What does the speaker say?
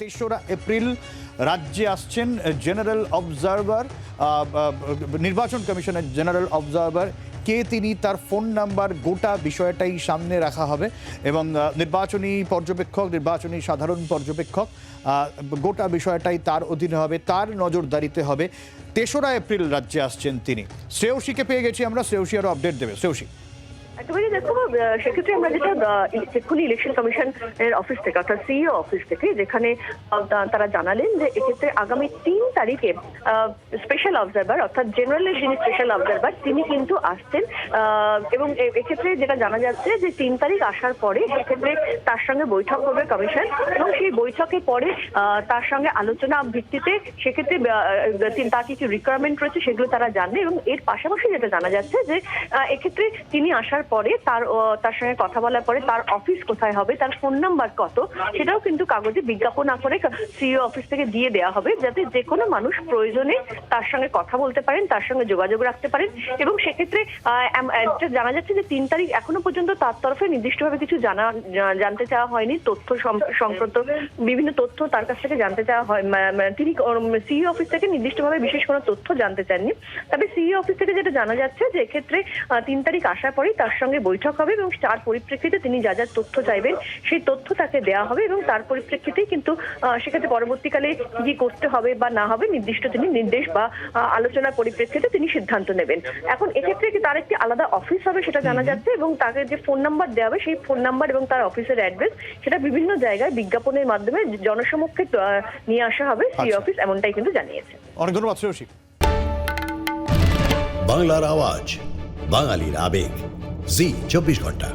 তেসরা এপ্রিল রাজ্যে আসছেন জেনারেল অবজারভার নির্বাচন কমিশনের জেনারেল অবজারভার, কে তিনি তার ফোন নাম্বার গোটা বিষয়টাই সামনে রাখা হবে এবং নির্বাচনী পর্যবেক্ষক, নির্বাচনী সাধারণ পর্যবেক্ষক গোটা বিষয়টাই তার অধীনে হবে, তার নজরদারিতে হবে। তেসরা এপ্রিল রাজ্যে আসছেন তিনি। শ্রেয়সীকে পেয়ে গেছি আমরা, শ্রেয়সী আরও আপডেট দেবে। শ্রেয়সী। একেবারে দেখো সেক্ষেত্রে আমরা যেটা এক্ষুনি ইলেকশন কমিশনের অফিস থেকে, অর্থাৎ সিইও অফিস থেকে, যেখানে তারা জানালেন যে এক্ষেত্রে আগামী তিন তারিখে স্পেশাল অবজারভার অর্থাৎ জেনারেলের যিনি স্পেশাল অবজারভার তিনি কিন্তু আসছেন। এবং এক্ষেত্রে যেটা জানা যাচ্ছে যে তিন তারিখ আসার পরে সেক্ষেত্রে তার সঙ্গে বৈঠক করবে কমিশন এবং সেই বৈঠকের পরে তার সঙ্গে আলোচনা ভিত্তিতে সেক্ষেত্রে তার কি কি রিকোয়ারমেন্ট রয়েছে সেগুলো তারা জানবে, এবং এর পাশাপাশি যেটা জানা যাচ্ছে যে এক্ষেত্রে তিনি আসার পরে তার তার সঙ্গে কথা বলার পরে তার অফিস কোথায় হবে, তার ফোন নাম্বার কত, সেটাও কিন্তু কাগজে বিজ্ঞাপন আকারে সিইও অফিস থেকে দিয়ে দেওয়া হবে, যাতে যে কোনো মানুষ প্রয়োজনে তার সঙ্গে কথা বলতে পারেন, তার সঙ্গে যোগাযোগ রাখতে পারেন। এবং সেক্ষেত্রে জানা যাচ্ছে যে তিন তারিখ এখনও পর্যন্ত তার তরফে নির্দিষ্টভাবে কিছু জানা জানতে চাওয়া হয়নি। তথ্য সংক্রান্ত বিভিন্ন তথ্য তার কাছ থেকে জানতে চাওয়া হয় তিনি সিইও অফিস থেকে নির্দিষ্টভাবে বিশেষ কোনো তথ্য জানতে চাননি। তবে সিইও অফিস থেকে যেটা জানা যাচ্ছে যে এক্ষেত্রে তিন তারিখ আসার পরেই তার সঙ্গে বৈঠক হবে এবং তার পরিপ্রেক্ষিতে তিনি যা যা তথ্য চাইবেন সেই তথ্য তাকে দেওয়া হবে এবং তার পরিপ্রেক্ষিতেই কিন্তু সেক্ষেত্রে পরবর্তীকালে কি করতে হবে বা না হবে নির্দিষ্ট তিনি নির্দেশ বা আলোচনার পরিপ্রেক্ষিতে তিনি সিদ্ধান্ত নেবেন। এখন এক্ষেত্রে কি তার একটি আলাদা অফিস হবে সেটা জানা যাচ্ছে এবং তাকে যে ফোন নাম্বার দেওয়া হবে সেই ফোন নাম্বার এবং তার অফিসের অ্যাড্রেস সেটা বিভিন্ন জায়গায় বিজ্ঞাপনের মাধ্যমে জনসমক্ষে নিয়ে আসা হবে। সি আচ্ছা। অফিস এমনটাই কিন্তু জানিয়েছে। অনেক ধন্যবাদ বাংলার আওয়াজ বাঙালির আবেগ। জি চব্বিশ ঘণ্টা।